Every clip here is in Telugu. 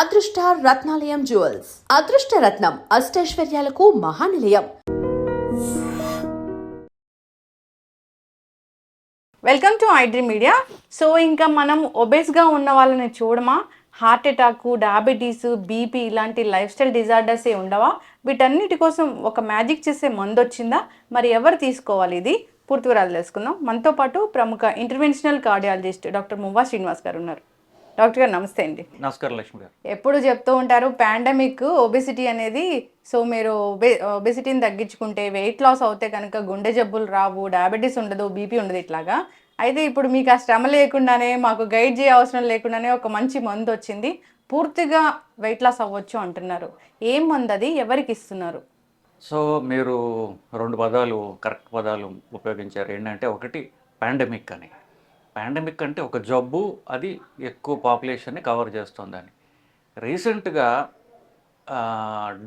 అదృష్ట రత్నాలయం జ్యువెల్స్. అదృష్ట రత్నం అష్టైశ్వర్యాలకు మహానిలయం. Welcome to iDream media so ఇంకా మనం ఒబేస్గా ఉన్న వాళ్ళని చూడమా? హార్ట్ అటాక్ డయాబెటీస్ బీపీ ఇలాంటి లైఫ్ స్టైల్ డిజార్డర్సే ఉండవా? వీటన్నిటి కోసం ఒక మ్యాజిక్ చేసే మందు వచ్చిందా? మరి ఎవరు తీసుకోవాలి ఇది? పూర్తి వివరాలు తెలుసుకుందాం. మనతో పాటు ప్రముఖ interventional cardiologist doctor Muvva Srinivas garu ఉన్నారు. డాక్టర్ గారు నమస్తే అండి. నమస్కారం లక్ష్మి గారు. ఎప్పుడు చెప్తూ ఉంటారు పాండమిక్ ఒబెసిటీ అనేది సో మీరు ఒబెసిటీని తగ్గించుకుంటే వెయిట్ లాస్ అవుతే కనుక గుండె జబ్బులు రావు డయాబెటీస్ ఉండదు బీపీ ఉండదు ఇట్లాగా. అయితే ఇప్పుడు మీకు ఆ శ్రమ లేకుండానే మాకు గైడ్ చేయ అవసరం లేకుండానే ఒక మంచి మందు వచ్చింది. పూర్తిగా వెయిట్ లాస్ అవ్వచ్చు అంటున్నారు. ఏం మందు అది? ఎవరికి ఇస్తున్నారు? సో మీరు రెండు పదాలు కరెక్ట్ పదాలు ఉపయోగించారు. ఏంటంటే ఒకటి పాండమిక్ అని. పాండమిక్ అంటే ఒక జబ్బు అది ఎక్కువ పాపులేషన్ని కవర్ చేస్తుందని. రీసెంట్గా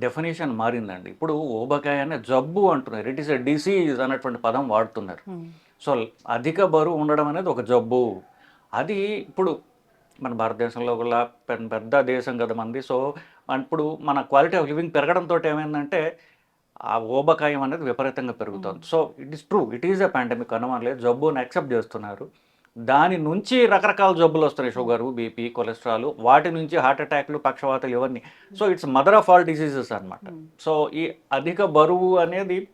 డెఫినేషన్ మారిందండి. ఇప్పుడు ఊబకాయ అనే జబ్బు అంటున్నారు. ఇట్ ఈస్ ఎ డిసీజ్ అన్నటువంటి పదం వాడుతున్నారు. సో అధిక బరువు ఉండడం అనేది ఒక జబ్బు. అది ఇప్పుడు మన భారతదేశంలో కూడా పెద్ద దేశం కదా మంది. సో ఇప్పుడు మన క్వాలిటీ ఆఫ్ లివింగ్ పెరగడంతో ఏమైందంటే ఆ ఊబకాయం అనేది విపరీతంగా పెరుగుతుంది. So it is true. It is a pandemic అనుమానం లేదు. జబ్బుని యాక్సెప్ట్ చేస్తున్నారు. దాని నుంచి రకరకాల జబ్బులు వస్తున్నాయి. షుగరు బీపీ కొలెస్ట్రాల్ వాటి నుంచి హార్ట్ అటాక్లు పక్షవాతాలు ఇవన్నీ. So it's mother of all diseases అన్నమాట. సో ఈ అధిక బరువు అనేది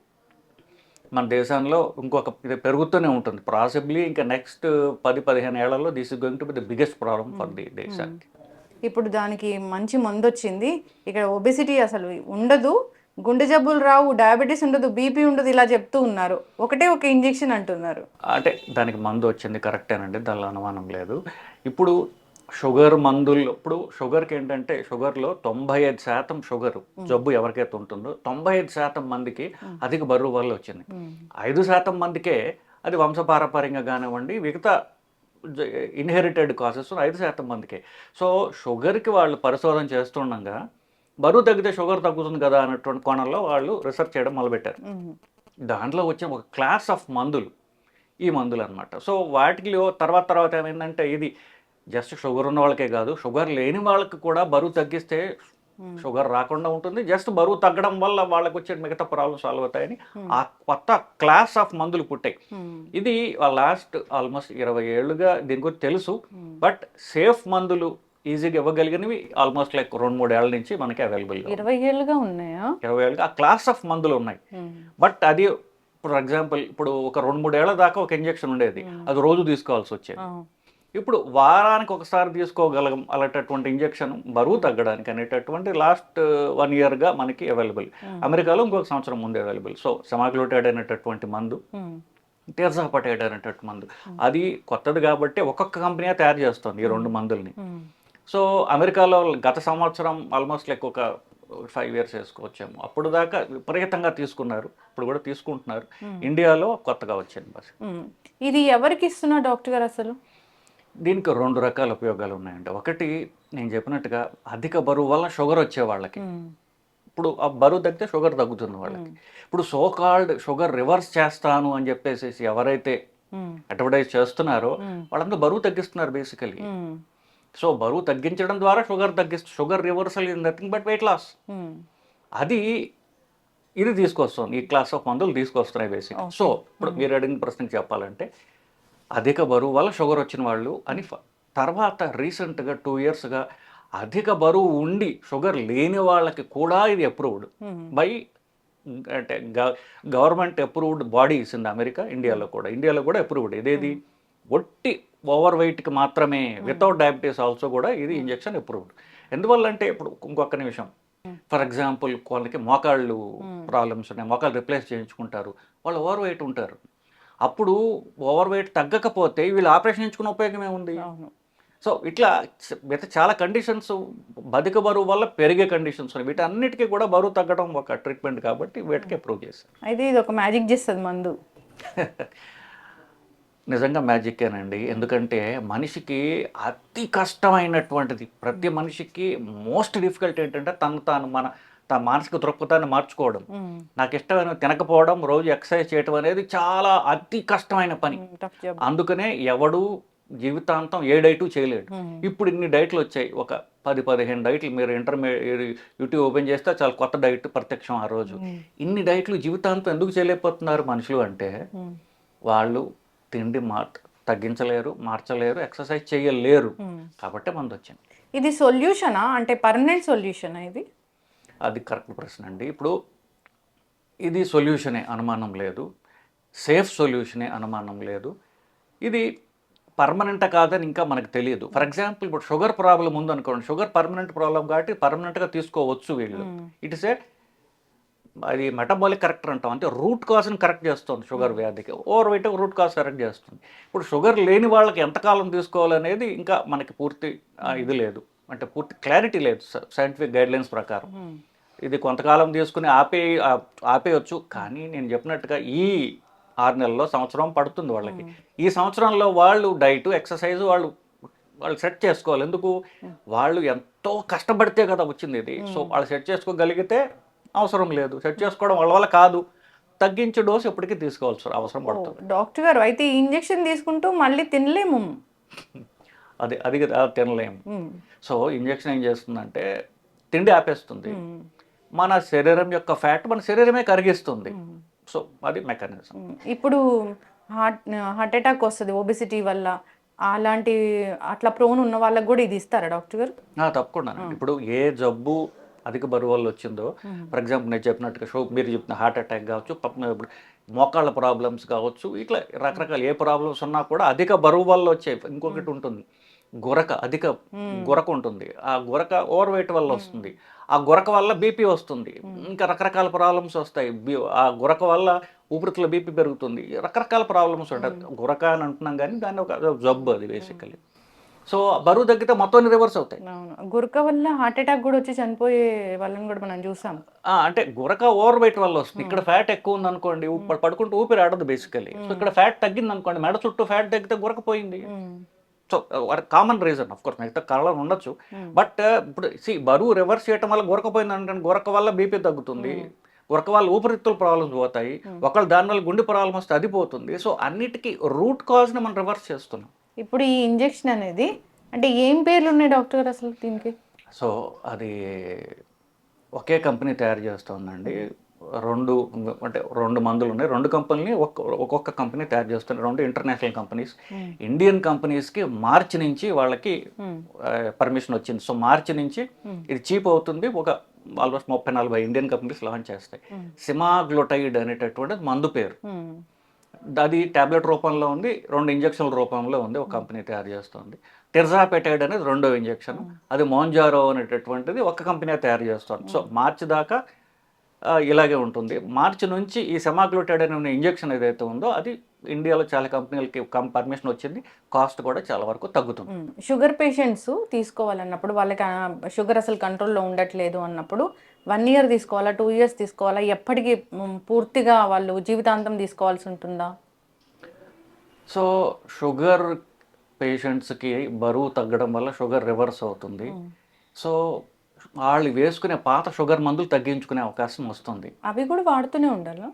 మన దేశంలో ఇంకొక ఇది పెరుగుతూనే ఉంటుంది. పాసిబ్లీ ఇంకా నెక్స్ట్ పది పదిహేను ఏళ్ళలో this is going to be the biggest problem for the దేశానికి. ఇప్పుడు దానికి మంచి మందు వచ్చింది ఇక్కడ ఒబెసిటీ అసలు ఉండదు. గుండె జబ్బులు రావు డయాబెటీస్ ఉండదు బీపీ ఉండదు ఇలా చెప్తూ ఉన్నారు. ఒకటే ఒక ఇంజెక్షన్ అంటున్నారు. అంటే దానికి మందు వచ్చింది కరెక్టేనండి దానిలో అనుమానం లేదు. ఇప్పుడు షుగర్ మందులు ఇప్పుడు షుగర్కి ఏంటంటే షుగర్లో తొంభై ఐదు శాతం షుగర్ జబ్బు ఎవరికైతే ఉంటుందో తొంభై ఐదు శాతం మందికి అధిక బరువు వల్ల వచ్చింది. ఐదు శాతం మందికే అది వంశపారపర్యంగా కానివ్వండి మిగతా ఇన్హెరిటెడ్ కాసెస్ ఐదు శాతం మందికే. సో షుగర్కి వాళ్ళు పరిశోధన చేస్తుండగా బరువు తగ్గితే షుగర్ తగ్గుతుంది కదా అన్నటువంటి కోణంలో వాళ్ళు రీసెర్చ్ చేయడం మొదలుపెట్టారు. దాంట్లో వచ్చిన ఒక క్లాస్ ఆఫ్ మందులు ఈ మందులు అనమాట సో వాటిలో తర్వాత తర్వాత ఏమైందంటే ఇది జస్ట్ షుగర్ ఉన్న వాళ్ళకే కాదు షుగర్ లేని వాళ్ళకి కూడా బరువు తగ్గిస్తే షుగర్ రాకుండా ఉంటుంది. జస్ట్ బరువు తగ్గడం వల్ల వాళ్ళకి వచ్చే మిగతా ప్రాబ్లమ్స్ సాల్వ్ అవుతాయని ఆ కొత్త క్లాస్ ఆఫ్ మందులు పుట్టాయి. ఇది లాస్ట్ ఆల్మోస్ట్ ఇరవై ఏళ్ళుగా దీని గురించి తెలుసు. బట్ సేఫ్ మందులు ఈజీగా ఇవ్వగలిగినవి ఆల్మోస్ట్ లైక్ రెండు మూడు ఏళ్ళ నుంచి మనకి అవైలబుల్ ఇరవై ఏళ్ళుగా ఉన్నాయా? ఇరవై ఏళ్ళుగా ఆ క్లాస్ ఆఫ్ మందులు ఉన్నాయి. బట్ అది ఫర్ ఎగ్జాంపుల్ ఇప్పుడు ఒక రెండు మూడు ఏళ్ళ దాకా ఒక ఇంజెక్షన్ ఉండేది. అది రోజు తీసుకోవాల్సి వచ్చేది. ఇప్పుడు వారానికి ఒకసారి తీసుకోగలం అలాంటటువంటి ఇంజెక్షన్ బరువు తగ్గడానికి అనేటటువంటి లాస్ట్ వన్ ఇయర్గా మనకి అవైలబుల్ అమెరికాలో ఇంకొక సంవత్సరం ముందే అవైలబుల్ సో సెమాగ్లూటైడ్ అనేటటువంటి మందు తీర్జాపటైడ్ అనేటటువంటి మందు. అది కొత్తది కాబట్టి ఒక్కొక్క కంపెనీ తయారు చేస్తుంది ఈ రెండు మందుల్ని. సో అమెరికాలో గత సంవత్సరం ఆల్మోస్ట్ లైక్ ఒక ఫైవ్ ఇయర్స్ వేసుకోవచ్చాము. అప్పుడు దాకా విపరీతంగా తీసుకున్నారు. ఇప్పుడు కూడా తీసుకుంటున్నారు. ఇండియాలో కొత్తగా వచ్చింది బస్. ఇది ఎవరికి ఇస్తున్నా డాక్టర్ గారు అసలు? దీనికి రెండు రకాల ఉపయోగాలు ఉన్నాయండి. ఒకటి నేను చెప్పినట్టుగా అధిక బరువు వల్ల షుగర్ వచ్చే వాళ్ళకి. ఇప్పుడు ఆ బరువు తగ్గితే షుగర్ తగ్గుతుంది వాళ్ళకి. ఇప్పుడు సో కాల్డ్ షుగర్ రివర్స్ చేస్తాను అని చెప్పేసి ఎవరైతే అడ్వర్టైజ్ చేస్తున్నారో వాళ్ళందరూ బరువు తగ్గిస్తున్నారు బేసికలీ. సో బరువు తగ్గించడం ద్వారా షుగర్ తగ్గిస్తుంది sugar reversal is nothing but weight loss. అది ఇది తీసుకొస్తుంది. ఈ క్లాస్ ఆఫ్ మందులు తీసుకొస్తున్నాయి బేసిక్. సో ఇప్పుడు మీరు అడిగిన ప్రశ్నకి చెప్పాలంటే అధిక బరువు వల్ల షుగర్ వచ్చిన వాళ్ళు అని తర్వాత రీసెంట్గా టూ ఇయర్స్గా అధిక బరువు ఉండి షుగర్ లేని వాళ్ళకి కూడా ఇది అప్రూవ్డ్ బై అంటే government approved bodies in America ఇండియాలో కూడా. ఇండియాలో కూడా అప్రూవ్డ్ ఇదేది? ఒట్టి ఓవర్ వెయిట్కి మాత్రమే వితౌట్ డయాబెటీస్ ఆల్సో కూడా ఇది ఇంజెక్షన్ అప్రూవ్డ్ ఎందువల్ల అంటే ఇప్పుడు ఇంకొక నిమిషం. ఫర్ ఎగ్జాంపుల్ వాళ్ళకి మోకాళ్ళు ప్రాబ్లమ్స్ ఉన్నాయి మోకాళ్ళు రిప్లేస్ చేయించుకుంటారు వాళ్ళు ఓవర్ వెయిట్ ఉంటారు. అప్పుడు ఓవర్ వెయిట్ తగ్గకపోతే వీళ్ళు ఆపరేషన్ చేయించుకునే ఉపయోగం ఏముంది? సో ఇట్లా మిగతా చాలా కండిషన్స్ బతిక బరువు వల్ల పెరిగే కండిషన్స్ ఉన్నాయి. వీటన్నిటికీ కూడా బరువు తగ్గడం ఒక ట్రీట్మెంట్ కాబట్టి వీటికి అప్రూవ్ చేశారు. అయితే ఇది ఒక మ్యాజిక్ చేస్తుంది మందు. నిజంగా మ్యాజిక్కేనండి. ఎందుకంటే మనిషికి అతి కష్టమైనటువంటిది ప్రతి మనిషికి మోస్ట్ డిఫికల్ట్ ఏంటంటే తను తాను మన తన మానసిక దృక్పథాన్ని మార్చుకోవడం. నాకు ఇష్టమైన తినకపోవడం రోజు ఎక్సర్సైజ్ చేయడం అనేది చాలా అతి కష్టమైన పని. అందుకనే ఎవడు జీవితాంతం ఏ డైటు చేయలేడు. ఇప్పుడు ఇన్ని డైట్లు వచ్చాయి. ఒక పది పదిహేను డైట్లు మీరు ఇంటర్మీడియట్ యూట్యూబ్ ఓపెన్ చేస్తే చాలా కొత్త డైట్ ప్రత్యక్షం ఆ రోజు. ఇన్ని డైట్లు జీవితాంతం ఎందుకు చేయలేకపోతున్నారు మనుషులు అంటే వాళ్ళు తిండి మా తగ్గించలేరు మార్చలేరు ఎక్సర్సైజ్ చేయలేరు. కాబట్టి మంది వచ్చింది ఇది సొల్యూషనా అంటే పర్మనెంట్ సొల్యూషనా ఇది? అది కరెక్ట్ ప్రశ్న అండి. ఇప్పుడు ఇది సొల్యూషనే అనుమానం లేదు. సేఫ్ సొల్యూషనే అనుమానం లేదు. ఇది పర్మనెంట్ కాదని ఇంకా మనకు తెలియదు. ఫర్ ఎగ్జాంపుల్ ఇప్పుడు షుగర్ ప్రాబ్లం ఉంది అనుకోండి షుగర్ పర్మనెంట్ ప్రాబ్లం కాబట్టి పర్మనెంట్గా తీసుకోవచ్చు వీళ్ళు. ఇట్ ఇస్ ఏ అది మెటబాలిక్ కరెక్టర్ అంటాం. అంటే రూట్ కాజ్ని కరెక్ట్ చేస్తుంది షుగర్ వ్యాధికి. Over weight root cause correct చేస్తుంది. ఇప్పుడు షుగర్ లేని వాళ్ళకి ఎంతకాలం తీసుకోవాలనేది ఇంకా మనకి పూర్తి ఆ, ఇది లేదు. అంటే పూర్తి క్లారిటీ లేదు. సైంటిఫిక్ గైడ్లైన్స్ ప్రకారం. ఇది కొంతకాలం తీసుకుని ఆపే ఆపేయచ్చు. కానీ నేను చెప్పినట్టుగా ఈ ఆరు నెలల్లో సంవత్సరం పడుతుంది వాళ్ళకి. ఈ సంవత్సరంలో వాళ్ళు డైట్ ఎక్సర్సైజ్ వాళ్ళు వాళ్ళు సెట్ చేసుకోవాలి. ఎందుకు? వాళ్ళు ఎంతో కష్టపడితే కదా వచ్చింది ఇది. సో వాళ్ళు సెట్ చేసుకోగలిగితే అవసరం లేదు. సెట్ చేసుకోవడం వాళ్ళ వల్ల కాదు. తగ్గించే డోసు ఎప్పటికీ తీసుకోవాల్సి అవసరం పడుతుంది డాక్టర్ గారు అయితే ఇంజెక్షన్ తీసుకుంటూ మళ్ళీ తినలేము. అది అది తినలేము. సో ఇంజెక్షన్ ఏం చేస్తుందంటే తిండి ఆపేస్తుంది. మన శరీరం యొక్క ఫ్యాట్ మన శరీరమే కరిగిస్తుంది. సో అది మెకానిజం. ఇప్పుడు హార్ట్ హార్ట్ అటాక్ వస్తుంది ఒబిసిటీ వల్ల. అలాంటి అట్లా ప్రోన్ ఉన్న వాళ్ళకి కూడా ఇది ఇస్తారా డాక్టర్ గారు? తప్పకుండా. ఇప్పుడు ఏ జబ్బు అధిక బరువు వల్ల వచ్చిందో ఫర్ ఎగ్జాంపుల్ నేను చెప్పినట్టుగా షో మీరు చెప్పిన హార్ట్ అటాక్ కావచ్చు మోకాళ్ళ ప్రాబ్లమ్స్ కావచ్చు ఇట్లా రకరకాల ఏ ప్రాబ్లమ్స్ ఉన్నా కూడా అధిక బరువు వల్ల వచ్చే ఇంకొకటి ఉంటుంది. గురక అధిక గురక ఉంటుంది. ఆ గురక ఓవర్ వెయిట్ వల్ల వస్తుంది. ఆ గురక వల్ల బీపీ వస్తుంది. ఇంకా రకరకాల ప్రాబ్లమ్స్ వస్తాయి. బి- ఆ గురక వల్ల ఊపిరితిత్తుల బీపీ పెరుగుతుంది. రకరకాల ప్రాబ్లమ్స్ ఉంటాయి. గురక అని అంటున్నాం కానీ దాన్ని ఒక జబ్బు అది బేసికలీ సో బరువు తగ్గితే మొత్తం రివర్స్ అవుతాయి. గురక వల్ల హార్ట్ అటాక్ కూడా వచ్చి చనిపోయే వాళ్ళని కూడా మనం చూసాం. అంటే గురక ఓవర్ వెయిట్ వల్ల వస్తుంది. ఇక్కడ ఫ్యాట్ ఎక్కువ ఉంది అనుకోండి పడుకుంటూ ఊపిరి ఆడదు బేసికలీ సో ఇక్కడ ఫ్యాట్ తగ్గింది అనుకోండి మెడ చుట్టూ ఫ్యాట్ తగ్గితే గురక పోయింది. So common reason of course మిగతా కారణాలు ఉండొచ్చు. బట్ ఇప్పుడు సి బరువు రివర్స్ చేయటం వల్ల గురక పోయింది అంటే గురక వల్ల బీపీ తగ్గుతుంది. గురక వల్ల ఊపిరితిత్తుల ప్రాబ్లమ్స్ పోతాయి. ఒకళ్ళు దాని వల్ల గుండె ప్రాబ్లమ్ వస్తే అది పోతుంది. సో అన్నిటికీ రూట్ కాజ్ని మనం రివర్స్ చేస్తున్నాం. ఇప్పుడు ఈ ఇంజెక్షన్ అనేది అంటే ఏం పేర్లు ఉన్నాయి డాక్టర్ గారు అసలు దీనికి? సో అది ఒకే కంపెనీ తయారు చేస్తుందండి. రెండు అంటే రెండు మందులు ఉన్నాయి. రెండు కంపెనీని ఒక్క ఒక్కొక్క కంపెనీ తయారు చేస్తుంది. రెండు ఇంటర్నేషనల్ కంపెనీస్. ఇండియన్ కంపెనీస్కి మార్చి నుంచి వాళ్ళకి పర్మిషన్ వచ్చింది. సో మార్చి నుంచి ఇది చీప్ అవుతుంది. ఒక ఆల్మోస్ట్ ముప్పై నలభై ఇండియన్ కంపెనీస్ లాంచ్ చేస్తాయి. సిమాగ్లోటైడ్ అనేటటువంటిది మందు పేరు. అది టాబ్లెట్ రూపంలో ఉంది రెండు ఇంజక్షన్ల రూపంలో ఉంది ఒక కంపెనీ తయారు చేస్తుంది. టెర్జాపెటైడ్ అనేది రెండో ఇంజక్షన్. అది మోంజారో అనేటటువంటిది ఒక కంపెనీ తయారు చేస్తుంది. సో మార్చి దాకా ఇలాగే ఉంటుంది. మార్చి నుంచి ఈ సెమాగ్లూటైడ్ అనే ఇంజక్షన్ ఏదైతే ఉందో అది ఇండియాలో చాలా కంపెనీలకి కం పర్మిషన్ వచ్చింది. కాస్ట్ కూడా చాలా వరకు తగ్గుతుంది. షుగర్ పేషెంట్స్ తీసుకోవాలన్నప్పుడు వాళ్ళకి షుగర్ అసలు కంట్రోల్లో ఉండట్లేదు అన్నప్పుడు వన్ ఇయర్ తీసుకోవాలా టూ ఇయర్స్ తీసుకోవాలా? ఎప్పటికీ పూర్తిగా వాళ్ళు జీవితాంతం తీసుకోవాల్సి ఉంటుందా? సో షుగర్ పేషెంట్స్కి బరువు తగ్గడం వల్ల షుగర్ రివర్స్ అవుతుంది. సో వాళ్ళు వేసుకునే పాత షుగర్ మందులు తగ్గించుకునే అవకాశం వస్తుంది. అవి కూడా వాడుతూనే ఉండాలా?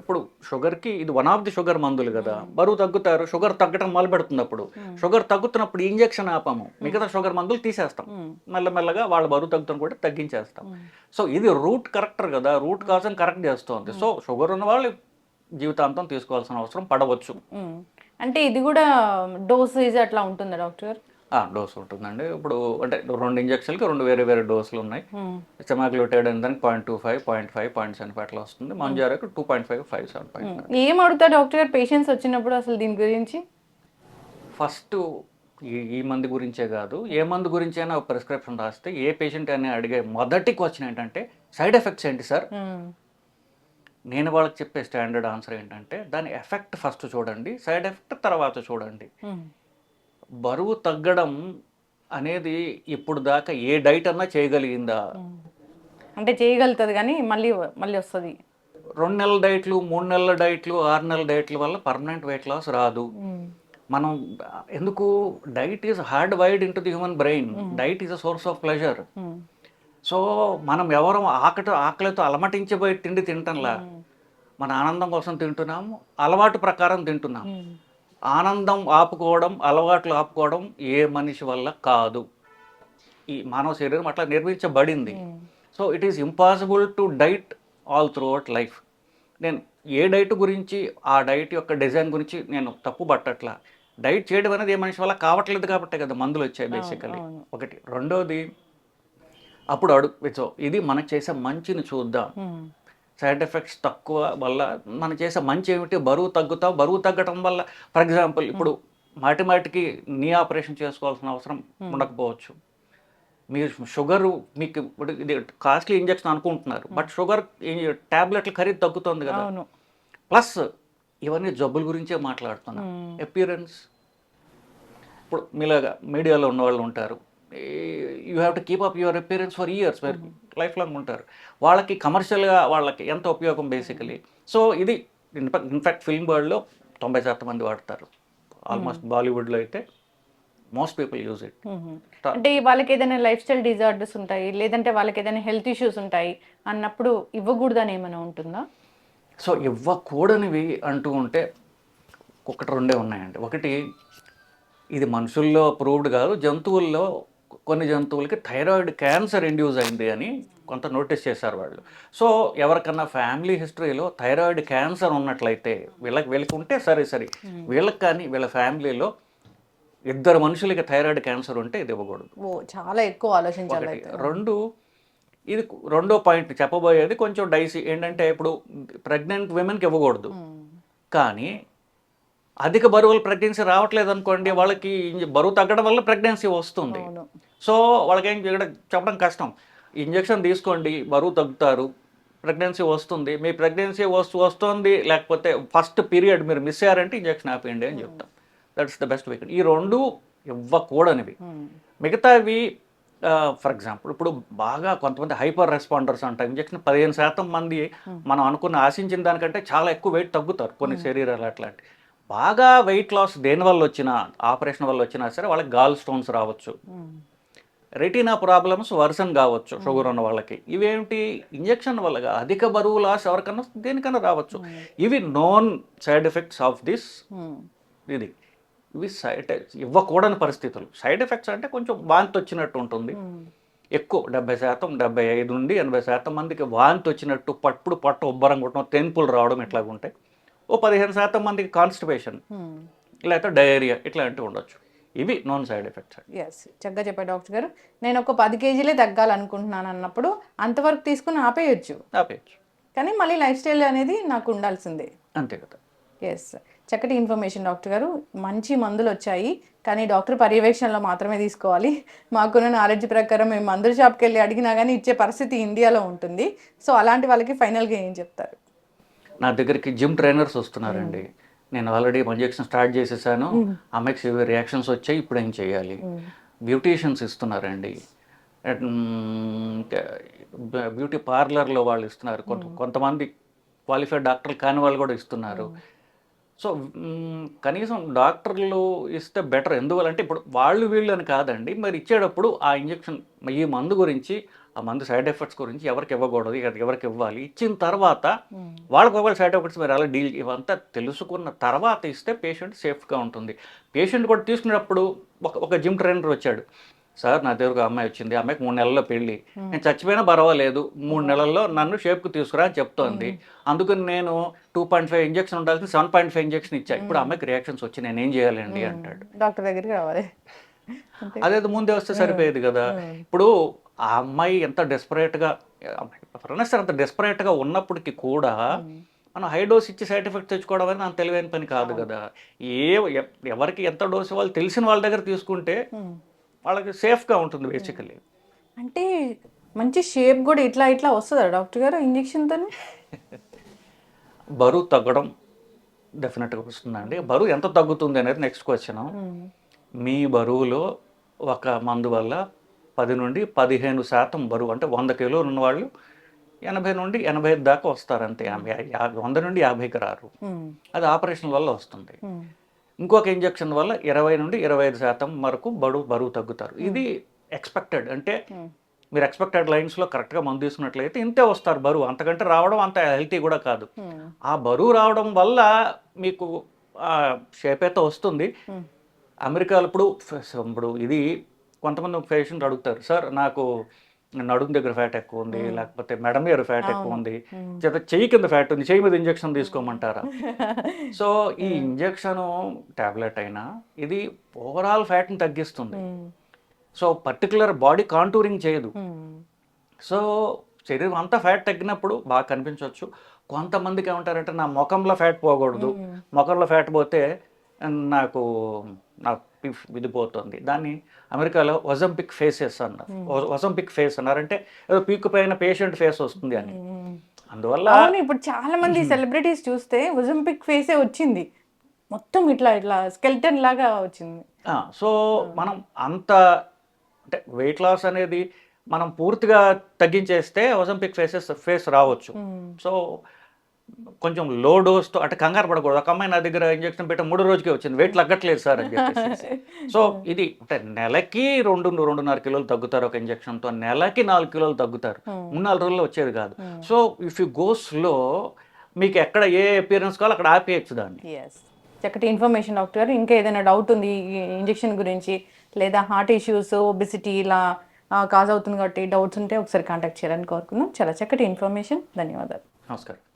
ఇప్పుడు షుగర్కి ఇది వన్ ఆఫ్ ది షుగర్ మందులు కదా. బరువు తగ్గుతారు షుగర్ తగ్గడం మొదలు పెడుతుంది అప్పుడు షుగర్ తగ్గుతున్నప్పుడు ఇంజెక్షన్ ఆపాము మిగతా షుగర్ మందులు తీసేస్తాం. మెల్లమెల్లగా వాళ్ళ బరువు తగ్గుతున్న కూడా తగ్గించేస్తాం. సో ఇది రూట్ కరెక్టర్ కదా. రూట్ కాజన్ కరెక్ట్ చేస్తుంది. సో షుగర్ ఉన్న వాళ్ళు జీవితాంతం తీసుకోవాల్సిన అవసరం పడవచ్చు. అంటే ఇది కూడా డోసేజ్ అట్లా ఉంటుందా డాక్టర్? గారు డోస్ ఉంటుందండి. ఇప్పుడు అంటే రెండు ఇంజక్షన్లకి రెండు వేరే వేరే డోసులు ఉన్నాయి. సెమాగ్లూటైడ్ అని దానికి point two five point five point seven five అట్లా వస్తుంది. మంజారకు two point five five seven point. ఏం అడుగుతారు డాక్టర్ గారు? పేషెంట్స్ వచ్చినప్పుడు అసలు దీని గురించి? ఫస్ట్ ఈ ఈ మందు గురించే కాదు. ఏ మందు గురించైనా ఒక ప్రిస్క్రిప్షన్ రాస్తే ఏ పేషెంట్ అని అడిగే మొదటి క్వశ్చన్ ఏంటంటే సైడ్ ఎఫెక్ట్స్ ఏంటి సార్. నేను వాళ్ళకి చెప్పే స్టాండర్డ్ ఆన్సర్ ఏంటంటే దాని ఎఫెక్ట్ ఫస్ట్ చూడండి సైడ్ ఎఫెక్ట్ తర్వాత చూడండి. బరువు తగ్గడం అనేది ఇప్పుడు దాకా ఏ డైట్ అన్నా చేయగలిగిందా? అంటే చేయగలుగుతుంది కానీ మళ్ళీ మళ్ళీ వస్తుంది. రెండు నెలల డైట్లు మూడు నెలల డైట్లు ఆరు నెలల డైట్ల వల్ల పర్మనెంట్ వెయిట్ లాస్ రాదు. మనం ఎందుకు? Diet is hard wired into the human brain. Diet is a source of pleasure. So మనం ఎవరం ఆకటి ఆకలితో అలమటించబోయే తిండి తింటంలా? మన ఆనందం కోసం తింటున్నాము అలవాటు ప్రకారం తింటున్నాం ఆనందం ఆపుకోవడం అలవాట్లు ఆపుకోవడం ఏ మనిషి వల్ల కాదు. ఈ మానవ శరీరం అట్లా నిర్మించబడింది. So it is impossible to diet all throughout life నేను ఏ డైట్ గురించి ఆ డైట్ యొక్క డిజైన్ గురించి నేను తప్పు పట్టట్లా. డైట్ చేయడం అనేది ఏ మనిషి వల్ల కావట్లేదు కాబట్టే కదా మందులు వచ్చాయి బేసికలీ. ఒకటి. రెండోది అప్పుడు అడుగు ఇది మనకు చేసే మంచిని చూద్దాం. ఉమ్, సైడ్ ఎఫెక్ట్స్ తక్కువ వల్ల మనం చేసే మంచి ఏమిటి? బరువు తగ్గుతాం. బరువు తగ్గటం వల్ల ఫర్ ఎగ్జాంపుల్ ఇప్పుడు మాటి మాటికి నీ ఆపరేషన్ చేసుకోవాల్సిన అవసరం ఉండకపోవచ్చు. మీరు షుగర్ మీకు ఇప్పుడు ఇది కాస్ట్లీ ఇంజెక్షన్ అనుకుంటున్నారు. బట్ షుగర్ ట్యాబ్లెట్ల ఖరీదు తగ్గుతుంది కదా. ప్లస్ ఇవన్నీ జబ్బుల గురించే మాట్లాడుతున్నాం. అపియరెన్స్. ఇప్పుడు మీలాగా మీడియాలో ఉన్న వాళ్ళు ఉంటారు. You have to keep up your appearance for years life long ఉంటారు. వాళ్ళకి కమర్షియల్గా వాళ్ళకి ఎంత ఉపయోగం బేసికలీ సో ఇది ఇన్ఫాక్ట్ ఫిల్మ్ వరల్డ్లో తొంభై శాతం మంది వాడతారు. ఆల్మోస్ట్ బాలీవుడ్లో అయితే మోస్ట్ పీపుల్ యూజ్ ఇట్. అంటే వాళ్ళకి ఏదైనా లైఫ్ స్టైల్ డిజార్డర్స్ ఉంటాయి లేదంటే వాళ్ళకి ఏదైనా హెల్త్ ఇష్యూస్ ఉంటాయి అన్నప్పుడు ఇవ్వకూడదని ఏమైనా ఉంటుందా? సో ఇవ్వకూడనివి అంటూ ఉంటే ఒకటి రెండే ఉన్నాయండి. ఒకటి ఇది మనుషుల్లో ప్రూవ్డ్ కాదు జంతువుల్లో కొన్ని జంతువులకి థైరాయిడ్ క్యాన్సర్ ఇండ్యూస్ అయింది అని కొంత నోటీస్ చేశారు వాళ్ళు. సో ఎవరికన్నా ఫ్యామిలీ హిస్టరీలో థైరాయిడ్ క్యాన్సర్ ఉన్నట్లయితే వీళ్ళకి వీళ్ళకి ఉంటే సరే సరే. వీళ్ళకి కానీ వీళ్ళ ఫ్యామిలీలో ఇద్దరు మనుషులకి థైరాయిడ్ క్యాన్సర్ ఉంటే ఇది ఇవ్వకూడదు. ఓ చాలా ఎక్కువ ఆలోచించాలి రెండు ఇది రెండో పాయింట్ చెప్పబోయేది కొంచెం డైసీ ఏంటంటే ఇప్పుడు ప్రెగ్నెంట్ విమెన్కి ఇవ్వకూడదు. కానీ అధిక బరువులు ప్రెగ్నెన్సీ రావట్లేదు అనుకోండి వాళ్ళకి బరువు తగ్గడం వల్ల ప్రెగ్నెన్సీ వస్తుంది. సో వాళ్ళకి చేయడం చెప్పడం కష్టం. ఇంజెక్షన్ తీసుకోండి బరువు తగ్గుతారు ప్రెగ్నెన్సీ వస్తుంది. మీ ప్రెగ్నెన్సీ వస్తు వస్తుంది లేకపోతే ఫస్ట్ పీరియడ్ మీరు మిస్ అయ్యారంటే ఇంజెక్షన్ ఆపేయండి అని చెప్తాం. దట్స్ ద బెస్ట్ వీకెండ్ ఈ రెండు ఇవ్వకూడనివి. మ్మ్. మిగతావి ఫర్ ఎగ్జాంపుల్ ఇప్పుడు బాగా కొంతమంది హైపర్ రెస్పాండర్స్ అంటారు ఇంజక్షన్ పదిహేను శాతం మంది మనం అనుకున్న ఆశించిన దానికంటే చాలా ఎక్కువ వెయిట్ తగ్గుతారు. కొన్ని శరీరాలు అట్లాంటి బాగా వెయిట్ లాస్ దేనివల్ల వచ్చినా ఆపరేషన్ వల్ల వచ్చినా సరే వాళ్ళకి గాల్ స్టోన్స్ రావచ్చు. రెటీనా ప్రాబ్లమ్స్ వర్సన్ కావచ్చు షుగర్ ఉన్న వాళ్ళకి. ఇవేంటి ఇంజెక్షన్ వల్ల. అధిక బరువు లాస్ ఎవరికన్నా దేనికన్నా రావచ్చు. ఇవి known side effects of this. Hmm. ఇది. ఇవి సైడ్ ఇవ్వకూడని పరిస్థితులు. సైడ్ ఎఫెక్ట్స్ అంటే కొంచెం వాంతి వచ్చినట్టు ఉంటుంది. మ్మ్. ఎక్కువ డెబ్బై శాతం డెబ్బై ఐదు నుండి ఎనభై శాతం మందికి వాంతి వచ్చినట్టు పప్పుడు పట్టు ఉబ్బరం కొట్టడం తెన్పులు రావడం ఇట్లాగ ఉంటాయి ఓ పదిహేను శాతం మందికి కాన్స్టిపేషన్. లేకపోతే డయేరియా ఇట్లాంటివి ఉండొచ్చు. ఇవి నాన్ సైడ్ ఎఫెక్ట్స్ ఎస్ చక్కగా చెప్పారు డాక్టర్ గారు. నేను ఒక పది కేజీలే తగ్గాలనుకుంటున్నాను అన్నప్పుడు అంతవరకు తీసుకుని ఆపేయొచ్చు. ఆపేయచ్చు. కానీ మళ్ళీ లైఫ్ స్టైల్ అనేది నాకు ఉండాల్సిందే. అంతే కదా. ఎస్ చక్కటి ఇన్ఫర్మేషన్ డాక్టర్ గారు. మంచి మందులు వచ్చాయి. కానీ డాక్టర్ పర్యవేక్షణలో మాత్రమే తీసుకోవాలి. మాకున్న నాలెడ్జ్ ప్రకారం మేము మందుల షాప్కి వెళ్ళి అడిగినా కానీ ఇచ్చే పరిస్థితి ఇండియాలో ఉంటుంది. సో అలాంటి వాళ్ళకి ఫైనల్గా ఏం చెప్తారు? నా దగ్గరికి జిమ్ ట్రైనర్స్ వస్తున్నారండి. నేను ఆల్రెడీ ఇంజెక్షన్ స్టార్ట్ చేసేసాను. అమ్మాయికి సివియర్ రియాక్షన్స్ వచ్చాయి ఇప్పుడు ఏం చేయాలి? బ్యూటీషియన్స్ ఇస్తున్నారండి. బ్యూటీ పార్లర్లో వాళ్ళు ఇస్తున్నారు. కొంత కొంతమంది క్వాలిఫైడ్ డాక్టర్లు కాని వాళ్ళు కూడా ఇస్తున్నారు. సో కనీసం డాక్టర్లు ఇస్తే బెటర్. ఎందువల్లంటే ఇప్పుడు వాళ్ళు వీళ్ళు అని కాదండి. మరి ఇచ్చేటప్పుడు ఆ ఇంజెక్షన్ ఈ మందు గురించి ఆ మందు సైడ్ ఎఫెక్ట్స్ గురించి ఎవరికి ఇవ్వకూడదు అది ఎవరికి ఇవ్వాలి. ఇచ్చిన తర్వాత వాళ్ళకి ఒకవేళ సైడ్ ఎఫెక్ట్స్ మీరు అలా డీల్ ఇవంతా తెలుసుకున్న తర్వాత ఇస్తే పేషెంట్ సేఫ్గా ఉంటుంది. పేషెంట్ కూడా తీసుకునేటప్పుడు ఒక ఒక జిమ్ ట్రైనర్ వచ్చాడు. సార్ నా దగ్గరకు అమ్మాయి వచ్చింది. అమ్మాయికి మూడు నెలల్లో పెళ్ళి. నేను చచ్చిపోయినా పర్వాలేదు. మూడు నెలల్లో నన్ను షేప్కి తీసుకురా అని చెప్తోంది. అందుకని నేను టూ పాయింట్ ఫైవ్ ఇంజెక్షన్ ఉండాల్సిన సెవెన్ పాయింట్ ఫైవ్ ఇంజెక్షన్ ఇచ్చా. ఇప్పుడు అమ్మాయికి రియాక్షన్స్ వచ్చి నేను ఏం చేయాలండి అంటాడు. డాక్టర్ దగ్గరికి రావాలి. అదేదో ముందే వస్తే సరిపోయేది కదా. ఇప్పుడు ఆ అమ్మాయి ఎంత డెస్పరేట్గా సార్ అంత డెస్పరేట్గా ఉన్నప్పటికీ కూడా మనం హై డోస్ ఇచ్చి సైడ్ ఎఫెక్ట్ తెచ్చుకోవడం అనేది అంత తెలివైన పని కాదు కదా. ఏ ఎవరికి ఎంత డోస్ వాళ్ళు తెలిసిన వాళ్ళ దగ్గర తీసుకుంటే. వాళ్ళకి సేఫ్గా ఉంటుంది బేసికలీ అంటే మంచి షేప్ కూడా ఇట్లా ఇట్లా వస్తుందా డాక్టర్ గారు ఇంజెక్షన్తో బరువు తగ్గడం డెఫినెట్గా వస్తుందండి. బరువు ఎంత తగ్గుతుంది అనేది నెక్స్ట్ క్వశ్చన్ మీ బరువులో ఒక మందు వల్ల పది నుండి పదిహేను శాతం బరువు అంటే వంద కిలోలు ఉన్నవాళ్ళు ఎనభై నుండి ఎనభై ఐదు దాకా వస్తారు అంతే. యాభై యాభై వంద నుండి యాభైకి రారు. అది ఆపరేషన్ వల్ల వస్తుంది. ఇంకొక ఇంజెక్షన్ వల్ల ఇరవై నుండి ఇరవై ఐదు శాతం వరకు బరువు బరువు తగ్గుతారు. ఇది ఎక్స్పెక్టెడ్ అంటే మీరు ఎక్స్పెక్టెడ్ లైన్స్లో కరెక్ట్గా మందు తీసుకున్నట్లయితే ఇంతే వస్తారు బరువు. అంతకంటే రావడం అంత హెల్తీ కూడా కాదు. ఆ బరువు రావడం వల్ల మీకు షేప్ అయితే వస్తుంది. అమెరికాలో ఇప్పుడు ఇప్పుడు ఇది కొంతమంది ఒక పేషెంట్ అడుగుతారు సార్ నాకు నడుము దగ్గర ఫ్యాట్ ఎక్కువ ఉంది లేకపోతే మెడ మీద ఫ్యాట్ ఎక్కువ ఉంది చేత చెయ్యి కింద ఫ్యాట్ ఉంది చెయ్యి మీద ఇంజెక్షన్ తీసుకోమంటారా? సో ఈ ఇంజెక్షన్ టాబ్లెట్ అయినా ఇది ఓవరాల్ ఫ్యాట్ని తగ్గిస్తుంది. సో పర్టికులర్ బాడీ కాంటూరింగ్ చేయదు. సో శరీరం అంతా ఫ్యాట్ తగ్గినప్పుడు బాగా కనిపించవచ్చు కొంతమందికి ఏమంటారంటే నా ముఖంలో ఫ్యాట్ పోకూడదు ముఖంలో ఫ్యాట్ పోతే నాకు నా పిఫ్ ఇది పోతుంది దాన్ని అమెరికాలో వజంపిక్ ఫేసెస్ అన్నారు. వజంపిక్ ఫేస్ అన్నారంటే ఏదో పీక్ పైన పేషెంట్ ఫేస్ వస్తుంది అని. అందువల్ల ఇప్పుడు చాలా మంది సెలబ్రిటీస్ చూస్తే ఒజంపిక్ ఫేసే వచ్చింది. మొత్తం ఇట్లా ఇట్లా స్కెల్టన్ లాగా వచ్చింది. సో మనం అంత అంటే వెయిట్ లాస్ అనేది మనం పూర్తిగా తగ్గించేస్తే ఒజంపిక్ ఫేసెస్ ఫేస్ రావచ్చు. సో కొంచెం లో డోస్తో అంటే కంగారు పడకూడదు. ఒక అమ్మాయి నా దగ్గర ఇంజెక్షన్ పెట్టే మూడో రోజుకే వచ్చింది. వెయిట్ తగ్గట్లేదు సార్ అని చెప్పేసి. సో ఇది అంటే నెలకి రెండు రెండున్నర కిలోలు తగ్గుతారు ఒక ఇంజెక్షన్తో నెలకి నాలుగు కిలోలు తగ్గుతారు. మూడు నాలుగు రోజుల్లో వచ్చేది కాదు. So if you go slow మీకు ఎక్కడ ఏ అపియరెన్స్ కావాలో అక్కడ ఆపేయచ్చు దాన్ని. చక్కటి ఇన్ఫర్మేషన్ డాక్టర్ గారు ఇంకా ఏదైనా డౌట్ ఉంది ఈ ఇంజెక్షన్ గురించి లేదా హార్ట్ ఇష్యూస్ ఒబిసిటీ ఇలా కాజ్ అవుతుంది కాబట్టి డౌట్స్ ఉంటే ఒకసారి కాంటాక్ట్ చేయాలని కోరుకున్నాం చాలా చక్కటి ఇన్ఫర్మేషన్ ధన్యవాదాలు. నమస్కారం.